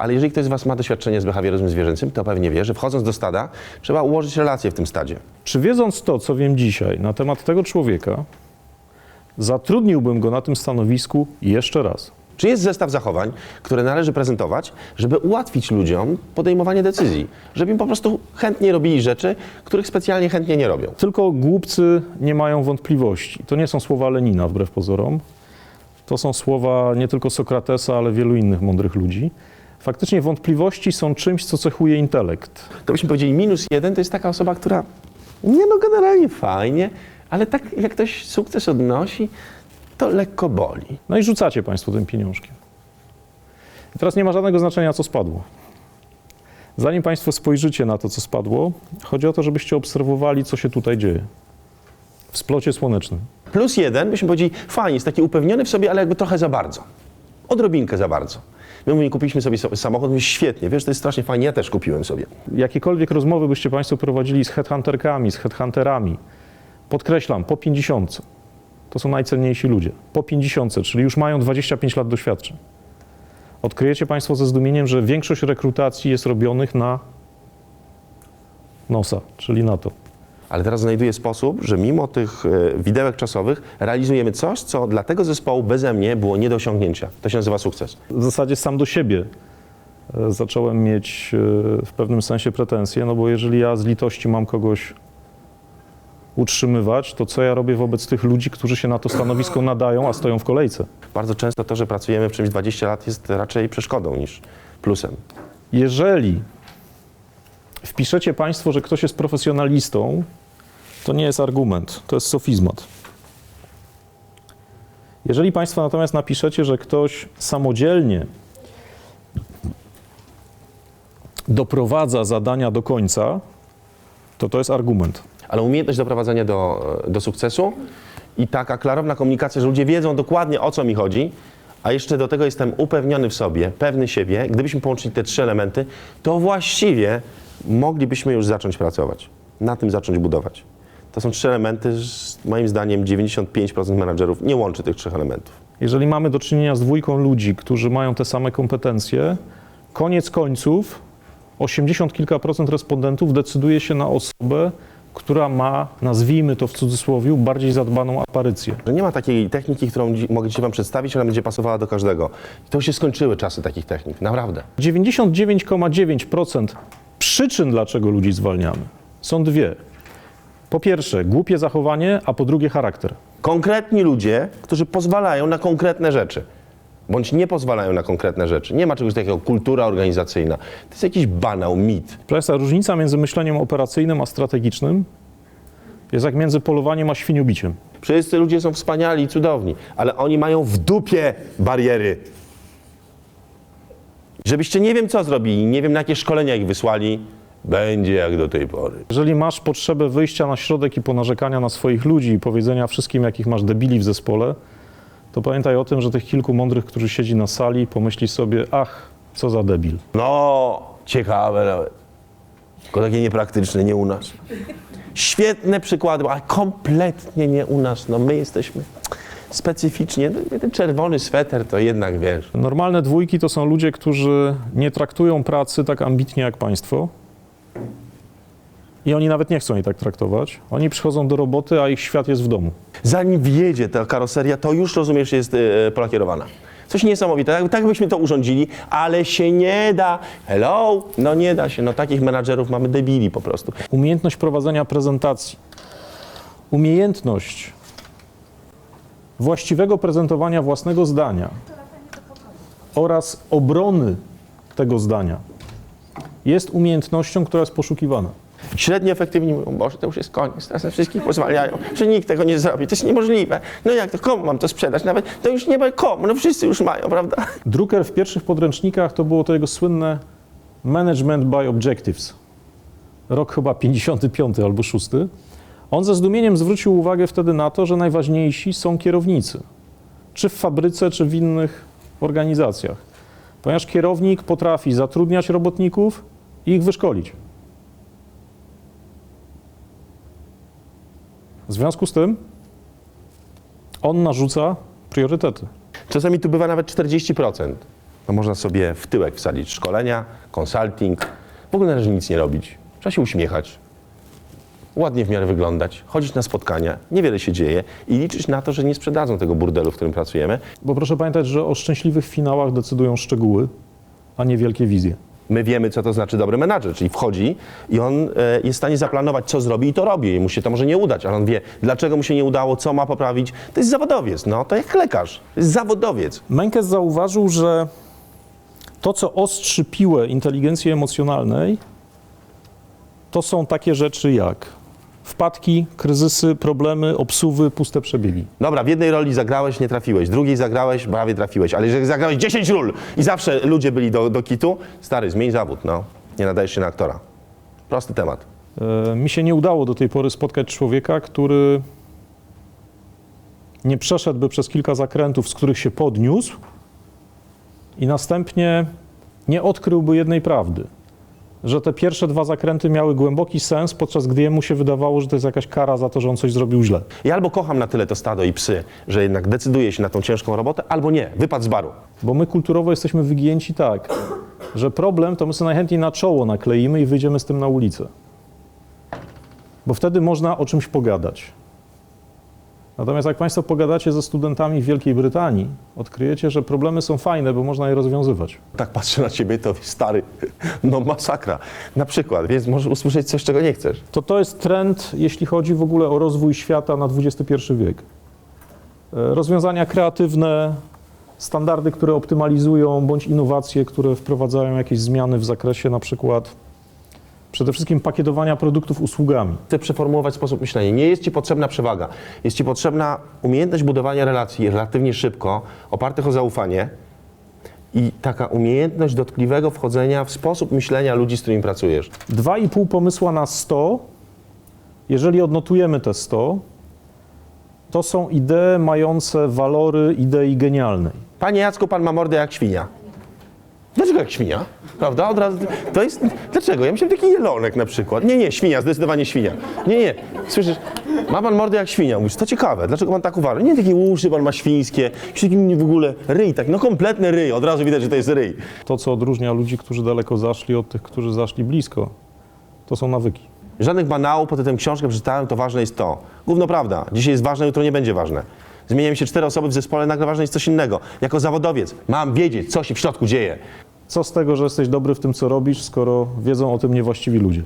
ale jeżeli ktoś z Was ma doświadczenie z behawiorem zwierzęcym, to pewnie wie, że wchodząc do stada, trzeba ułożyć relacje w tym stadzie. Czy wiedząc to, co wiem dzisiaj na temat tego człowieka, zatrudniłbym go na tym stanowisku jeszcze raz? Czy jest zestaw zachowań, które należy prezentować, żeby ułatwić ludziom podejmowanie decyzji, żeby im po prostu chętnie robili rzeczy, których specjalnie chętnie nie robią? Tylko głupcy nie mają wątpliwości. To nie są słowa Lenina, wbrew pozorom. To są słowa nie tylko Sokratesa, ale wielu innych mądrych ludzi. Faktycznie wątpliwości są czymś, co cechuje intelekt. To byśmy powiedzieli, minus jeden to jest taka osoba, która nie no generalnie fajnie, ale tak jak ktoś sukces odnosi, to lekko boli. No i rzucacie Państwo tym pieniążkiem. I teraz nie ma żadnego znaczenia, co spadło. Zanim Państwo spojrzycie na to, co spadło, chodzi o to, żebyście obserwowali, co się tutaj dzieje. W splocie słonecznym. Plus jeden, byśmy powiedzieli, fajnie, jest taki upewniony w sobie, ale jakby trochę za bardzo. Odrobinkę za bardzo. My mówimy, kupiliśmy sobie so- samochód, świetnie, wiesz, to jest strasznie fajnie, ja też kupiłem sobie. Jakiekolwiek rozmowy byście Państwo prowadzili z headhunterkami, z headhunterami, podkreślam, po 50. To są najcenniejsi ludzie. Po 50, czyli już mają 25 lat doświadczeń. Odkryjecie Państwo ze zdumieniem, że większość rekrutacji jest robionych na nosa, czyli na to. Ale teraz znajduję sposób, że mimo tych e, widełek czasowych realizujemy coś, co dla tego zespołu beze mnie było nie do osiągnięcia. To się nazywa sukces. w zasadzie sam do siebie e, zacząłem mieć e, w pewnym sensie pretensje, no bo jeżeli ja z litości mam kogoś utrzymywać, to co ja robię wobec tych ludzi, którzy się na to stanowisko nadają, a stoją w kolejce? Bardzo często to, że pracujemy w czymś 20 lat jest raczej przeszkodą niż plusem. Jeżeli wpiszecie Państwo, że ktoś jest profesjonalistą, to nie jest argument, to jest sofizmat. Jeżeli Państwo natomiast napiszecie, że ktoś samodzielnie doprowadza zadania do końca, to to jest argument. Ale umiejętność doprowadzenia do, do sukcesu i taka klarowna komunikacja, że ludzie wiedzą dokładnie o co mi chodzi, a jeszcze do tego jestem upewniony w sobie, pewny siebie, gdybyśmy połączyli te trzy elementy, to właściwie moglibyśmy już zacząć pracować, na tym zacząć budować. To są trzy elementy, moim zdaniem 95% menadżerów nie łączy tych trzech elementów. Jeżeli mamy do czynienia z dwójką ludzi, którzy mają te same kompetencje, koniec końców 80 kilka procent respondentów decyduje się na osobę, która ma, nazwijmy to w cudzysłowie, bardziej zadbaną aparycję. Nie ma takiej techniki, którą mogę Ci Wam przedstawić, ona będzie pasowała do każdego. I to już się skończyły czasy takich technik, naprawdę. 99,9% przyczyn, dlaczego ludzi zwalniamy, są dwie. Po pierwsze, głupie zachowanie, a po drugie, charakter. Konkretni ludzie, którzy pozwalają na konkretne rzeczy, bądź nie pozwalają na konkretne rzeczy. Nie ma czegoś takiego kultura organizacyjna. To jest jakiś banał, mit. Państwa, różnica między myśleniem operacyjnym a strategicznym jest jak między polowaniem a świniobiciem. Wszyscy ludzie są wspaniali i cudowni, ale oni mają w dupie bariery. Żebyście nie wiem co zrobili, nie wiem na jakie szkolenia ich wysłali, będzie jak do tej pory. Jeżeli masz potrzebę wyjścia na środek i ponarzekania na swoich ludzi i powiedzenia wszystkim, jakich masz debili w zespole, to pamiętaj o tym, że tych kilku mądrych, którzy siedzi na sali, pomyśli sobie, ach, co za debil. No, ciekawe nawet. Tylko takie niepraktyczne, nie u nas. Świetne przykłady, ale kompletnie nie u nas. No my jesteśmy specyficznie, no, ten czerwony sweter to jednak wiesz. Normalne dwójki to są ludzie, którzy nie traktują pracy tak ambitnie jak państwo. I oni nawet nie chcą jej tak traktować. Oni przychodzą do roboty, a ich świat jest w domu. Zanim wjedzie ta karoseria, to już rozumiesz, jest e, polakierowana. Coś niesamowite, tak, tak byśmy to urządzili, ale się nie da. Hello? No nie da się, no takich menadżerów mamy debili po prostu. Umiejętność prowadzenia prezentacji. Umiejętność właściwego prezentowania własnego zdania oraz obrony tego zdania jest umiejętnością, która jest poszukiwana. Średnio efektywni mówią, Boże, to już jest koniec, teraz na wszystkich pozwalają, że nikt tego nie zrobi, to jest niemożliwe. No jak to, komu mam to sprzedać? Nawet to już nie ma komu, no wszyscy już mają, prawda? Drucker w pierwszych podręcznikach to było to jego słynne Management by Objectives. Rok chyba 55 albo 6. On ze zdumieniem zwrócił uwagę wtedy na to, że najważniejsi są kierownicy. Czy w fabryce, czy w innych organizacjach. Ponieważ kierownik potrafi zatrudniać robotników i ich wyszkolić. W związku z tym on narzuca priorytety. Czasami tu bywa nawet 40%. to można sobie w tyłek wsadzić szkolenia, konsulting. W ogóle należy nic nie robić. Trzeba się uśmiechać, ładnie w miarę wyglądać, chodzić na spotkania, niewiele się dzieje i liczyć na to, że nie sprzedadzą tego burdelu, w którym pracujemy. Bo proszę pamiętać, że o szczęśliwych finałach decydują szczegóły, a nie wielkie wizje. My wiemy, co to znaczy dobry menadżer, czyli wchodzi i on e, jest w stanie zaplanować, co zrobi i to robi. Mu się to może nie udać, ale on wie, dlaczego mu się nie udało, co ma poprawić. To jest zawodowiec, no to jak lekarz, to jest zawodowiec. Menkes zauważył, że to, co ostrzy piłę inteligencji emocjonalnej, to są takie rzeczy jak wpadki, kryzysy, problemy, obsuwy, puste przebiegi. Dobra, w jednej roli zagrałeś, nie trafiłeś, w drugiej zagrałeś, prawie trafiłeś, ale jeżeli zagrałeś 10 ról i zawsze ludzie byli do, do kitu, stary, zmień zawód, no. Nie nadajesz się na aktora. Prosty temat. E, Mi się nie udało do tej pory spotkać człowieka, który nie przeszedłby przez kilka zakrętów, z których się podniósł i następnie nie odkryłby jednej prawdy. Że te pierwsze dwa zakręty miały głęboki sens, podczas gdy jemu się wydawało, że to jest jakaś kara za to, że on coś zrobił źle. Ja albo kocham na tyle to stado i psy, że jednak decyduję się na tą ciężką robotę, albo nie, wypad z baru. Bo my kulturowo jesteśmy wygięci tak, że problem to my sobie najchętniej na czoło nakleimy i wyjdziemy z tym na ulicę. Bo wtedy można o czymś pogadać. Natomiast jak Państwo pogadacie ze studentami w Wielkiej Brytanii, odkryjecie, że problemy są fajne, bo można je rozwiązywać. Tak patrzę na ciebie, to stary, no masakra. Na przykład, więc możesz usłyszeć coś, czego nie chcesz. To to jest trend, jeśli chodzi w ogóle o rozwój świata na XXI wiek. E, Rozwiązania kreatywne, standardy, które optymalizują, bądź innowacje, które wprowadzają jakieś zmiany w zakresie na przykład przede wszystkim pakietowania produktów usługami. Chcę przeformułować sposób myślenia. Nie jest ci potrzebna przewaga. Jest ci potrzebna umiejętność budowania relacji relatywnie szybko, opartych o zaufanie i taka umiejętność dotkliwego wchodzenia w sposób myślenia ludzi, z którymi pracujesz. 2,5 pomysła na 100, jeżeli odnotujemy te 100, to są idee mające walory idei genialnej. Panie Jacku, pan ma mordę jak świnia. Dlaczego jak świnia? Prawda? Od razu, to jest, dlaczego? Ja myślałem taki jelonek na przykład. Nie, nie, świnia, zdecydowanie świnia. Nie, nie, słyszysz, ma pan mordę jak świnia. Mówisz, to ciekawe, dlaczego pan tak uważa? Nie, takie uszy pan ma świńskie, jakiś w ogóle ryj, tak, no kompletny ryj, od razu widać, że to jest ryj. To, co odróżnia ludzi, którzy daleko zaszli od tych, którzy zaszli blisko, to są nawyki. Żadnych banałów, potem tę książkę przeczytałem, to ważne jest to. Gówno prawda, dzisiaj jest ważne, jutro nie będzie ważne. Zmieniają się cztery osoby w zespole, nagle ważne jest coś innego. Jako zawodowiec mam wiedzieć, co się w środku dzieje. Co z tego, że jesteś dobry w tym, co robisz, skoro wiedzą o tym niewłaściwi ludzie?